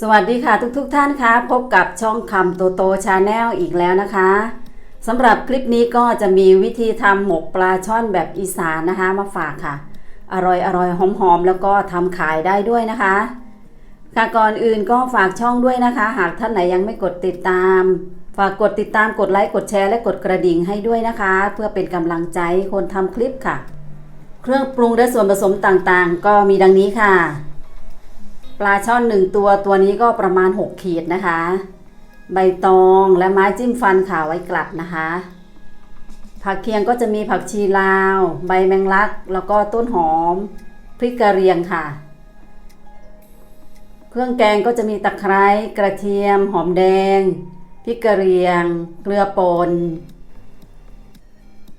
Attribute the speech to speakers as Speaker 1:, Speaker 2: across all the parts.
Speaker 1: สวัสดีค่ะทุกๆทท่านคะพบกับช่องคำโตโตชาแนลอีกแล้วนะคะสำหรับคลิปนี้ก็จะมีวิธีทำหมกปลาช่อนแบบอีสานนะคะมาฝากค่ะ อร่อยอร่อยหอมๆแล้วก็ทำขายได้ด้วยนะคะ ค่ะก่อนอื่นก็ฝากช่องด้วยนะคะ หากท่านไหนยังไม่กดติดตาม ฝากกดติดตามกดไลค์กดแชร์และกดกระดิ่งให้ด้วยนะคะ เพื่อเป็นกำลังใจคนทำคลิปค่ะ เครื่องปรุงและส่วนผสมต่างๆ ก็มีดังนี้ค่ะ ปลาช่อนหนึ่งตัวตัวนี้ก็ประมาณ 6 ขีดนะคะ ใบตองและไม้จิ้มฟันค่ะไว้กลัดนะคะ ผักเคียงก็จะมีผักชีลาว ใบแมงลัก แล้วก็ต้นหอม พริกกระเรียงค่ะ เครื่องแกงก็จะมีตะไคร้กระเทียม หอมแดง พริกกระเรียง เกลือป่น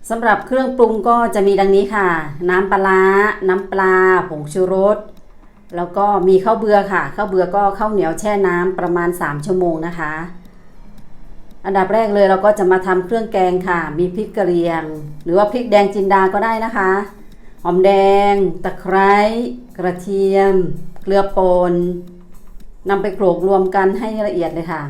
Speaker 1: สำหรับเครื่องปรุงก็จะมีดังนี้ค่ะ น้ำปลา น้ำปลา ผงชูรส แล้วก็มีข้าวเบือค่ะข้าวเบือก็ข้าวเหนียวแช่น้ำประมาณ 3 ชั่วโมงนะคะ อันดับแรกเลยเราก็จะมาทำเครื่องแกงค่ะ มีพริกกระเรียง หรือว่าพริกแดงจินดาก็ได้นะคะ หอมแดง ตะไคร้กระเทียม เกลือป่นนำไปโขลกรวมกันให้ละเอียดเลยค่ะ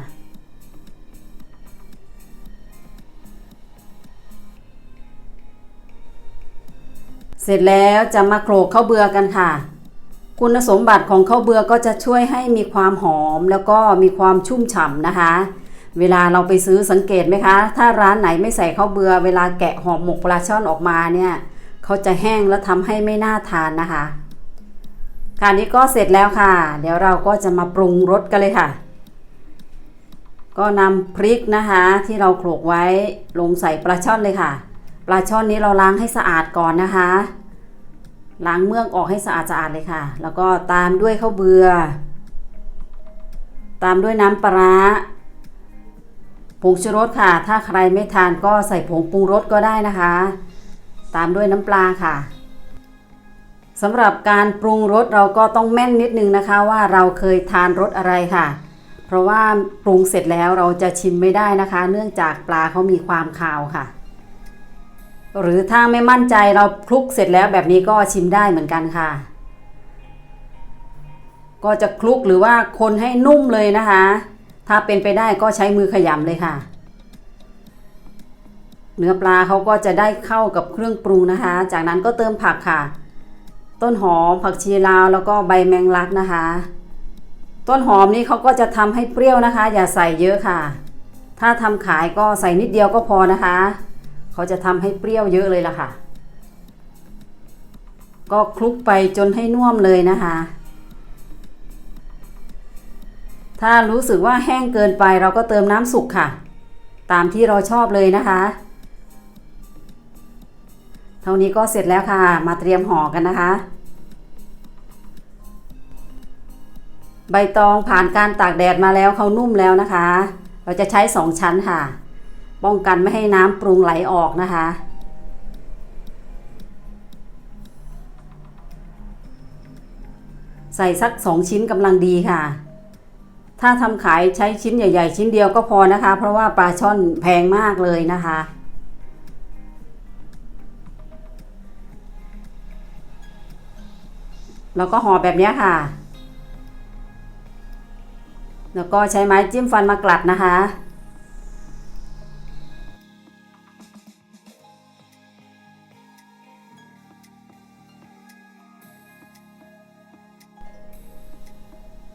Speaker 1: เสร็จแล้วจะมาโขลกข้าวเบือกันค่ะ คุณสมบัติของข้าวเบือก็จะช่วยให้มีความหอมแล้วก็มีความชุ่มฉ่ำนะคะ เวลาเราไปซื้อสังเกตไหมคะ ถ้าร้านไหนไม่ใส่ข้าวเบือ เวลาแกะห่อหมกปลาช่อนออกมาเนี่ยเขาจะแห้งแล้วทำให้ไม่น่าทานนะคะการนี้ก็เสร็จแล้วค่ะ เดี๋ยวเราก็จะมาปรุงรสกันเลยค่ะ ก็นำพริกนะคะที่เราโขลกไว้ลงใส่ปลาช่อนเลยค่ะ ปลาช่อนนี้เราล้างให้สะอาดก่อนนะคะ ล้างเมือกออกให้สะอาดสะอาดเลยค่ะ แล้วก็ตามด้วยข้าวเบือตามด้วยน้ำปลาร้าผงชูรสค่ะ ถ้าใครไม่ทานก็ใส่ผงปรุงรสก็ได้นะคะ ตามด้วยน้ำปลาค่ะสำหรับการปรุงรสเราก็ต้องแม่นนิดนึงนะคะว่าเราเคยทานรสอะไรค่ะ เพราะว่าปรุงเสร็จแล้วเราจะชิมไม่ได้นะคะ เนื่องจากปลาเขามีความคาวค่ะ หรือถ้าไม่มั่นใจเราคลุกเสร็จแล้วแบบนี้ก็ชิมได้เหมือนกันค่ะ ก็จะคลุกหรือว่าคนให้นุ่มเลยนะคะ ถ้าเป็นไปได้ก็ใช้มือขยำเลยค่ะ เนื้อปลาเขาก็จะได้เข้ากับเครื่องปรุงนะคะ จากนั้นก็เติมผักค่ะ ต้นหอมผักชีลาวแล้วก็ใบแมงลักนะคะ ต้นหอมนี่เขาก็จะทำให้เปรี้ยวนะคะ อย่าใส่เยอะค่ะ ถ้าทำขายก็ใส่นิดเดียวก็พอนะคะ เขาจะทำให้เปรี้ยวเยอะเลยล่ะค่ะ ก็คลุกไปจนให้น่วมเลยนะคะ ถ้ารู้สึกว่าแห้งเกินไปเราก็เติมน้ำสุกค่ะ ตามที่เราชอบเลยนะคะ เท่านี้ก็เสร็จแล้วค่ะ มาเตรียมห่อกันนะคะใบตองผ่านการตากแดดมาแล้วเขานุ่มแล้วนะคะ เราจะใช้สองชั้นค่ะ ป้องกันไม่ให้น้ำปรุงไหลออกนะคะ ใส่สักสองชิ้นกำลังดีค่ะ ถ้าทำขายใช้ชิ้นใหญ่ ๆ ชิ้นเดียวก็พอนะคะ เพราะว่าปลาช่อนแพงมากเลยนะคะแล้วก็ห่อแบบนี้ค่ะ แล้วก็ใช้ไม้จิ้มฟันมากลัดนะคะ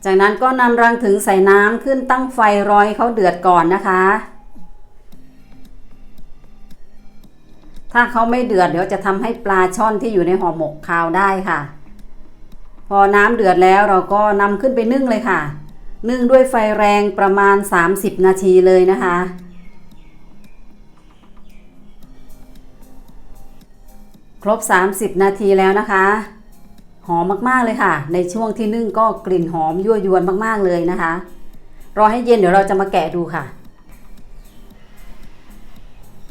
Speaker 1: จากนั้นก็นำรังถึงใส่น้ำขึ้นตั้งไฟรอยเขาเดือดก่อนนะคะ ถ้าเขาไม่เดือดเดี๋ยวจะทำให้ปลาช่อนที่อยู่ในห่อหมกคาวได้ค่ะ พอน้ำเดือดแล้วเราก็นำขึ้นไปนึ่งเลยค่ะ นึ่งด้วยไฟแรงประมาณ 30 นาทีเลยนะคะครบ 30 นาทีแล้วนะคะ อมมากๆเลยค่ะ ในช่วงที่นึ่งก็กลิ่นหอมยั่วยวนมากๆเลยนะคะ รอให้เย็นเดี๋ยวเราจะมาแกะดูค่ะ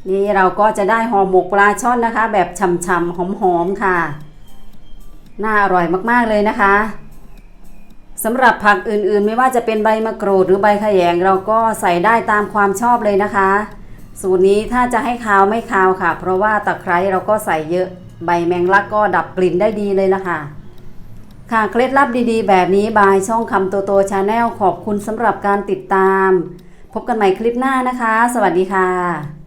Speaker 1: นี่เราก็จะได้ห่อหมกปลาช่อนนะคะ แบบฉ่ำๆหอมๆค่ะ น่าอร่อยมากๆเลยนะคะสำหรับผักอื่นๆ ไม่ว่าจะเป็นใบมะกรูดหรือใบขยง เราก็ใส่ได้ตามความชอบเลยนะคะ สูตรนี้ถ้าจะให้คาวไม่คาวค่ะ เพราะว่าตะไคร้เราก็ใส่เยอะใบแมงลักก็ดับกลิ่นได้ดีเลยละค่ะ ค่ะเคล็ดลับดีๆ แบบนี้บายช่องคำโตโตชาแนลขอบคุณสำหรับการติดตาม พบกันใหม่คลิปหน้านะคะ สวัสดีค่ะ